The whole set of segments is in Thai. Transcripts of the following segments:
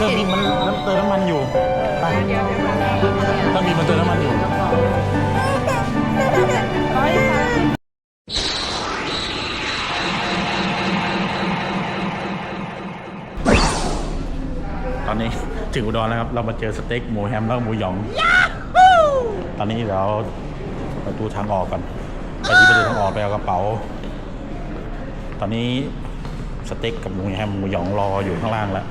รื่องบินมันน้ำเติมน้ำมันอยู่ไปเครื่องบินมันเติมน้ำมันอยู่ตอนนี้ถึงอุดรแล้วครับ เรามาเจอสเต็กหมูแฮมแล้วหมูหยอง ตอนนี้เดี๋ยวประตูทางออกก่อนไปที่ประตูทางออกไปเอากระเป๋า ตอนนี้สเต็กกับหมูแฮมหมูหยองรออยู่ข้างล่างแล้ว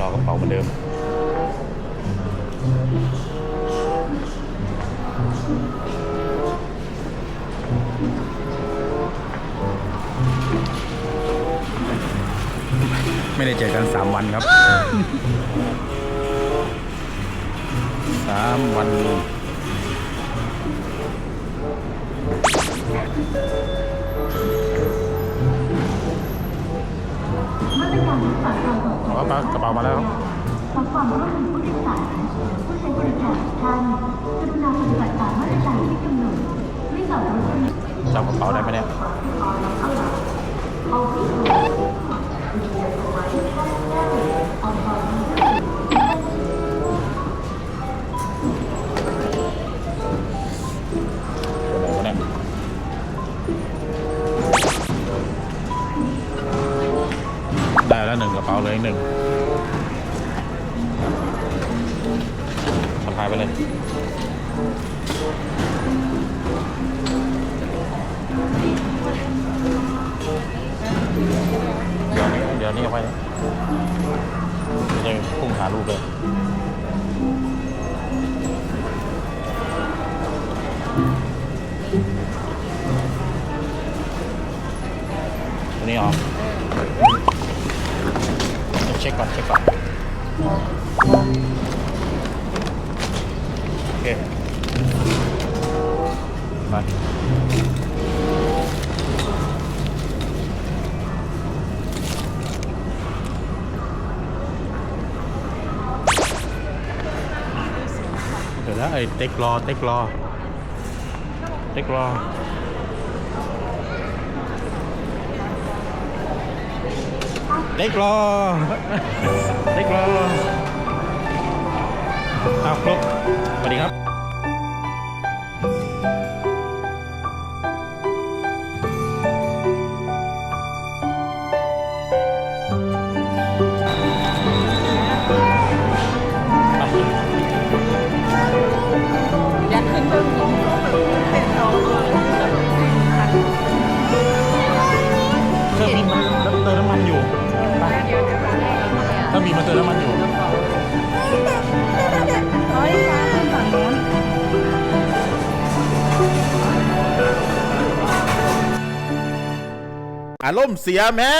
รอกระเป๋าเหมือนเดิมไม่ได้เจอกันสามวันครับสามวัน ปลอดภัยเอาปากระเป๋ามาแล้ว ขอความร่วมมือผู้โดยสารผู้ใช้บริการทุกท่านกรุณาปฏิบัติตามมาตรการที่กำหนดไม่จอดรถขณะจับกระเป๋าได้ไหมเนี่ย เอา แล้วหนึ่งกระเป๋าเลยหนึ่งสะพายไปเลยเดี๋ยวนี้เดี๋ยวนี้เอาไปนะเดี๋ยวจะพุ่งหาลูกเลยนี้ออก เช็คก่อนเช็คก่อนโอเคไปเดี๋ยวนะไอ้เต็กรอเต็กรอเต็กรอ เด็กรอเด็กรออ้าครบสวัสดีครับอยาขึ้นเรื่องบินเป็นน้องเครื่องบินมันเติมน้ำมันอยู่ ถ้ามีมันเติมน้ำมันอยู่เฮ้ยฟ้าขึ้นฝั่งโน้นอารมณ์เสียแม่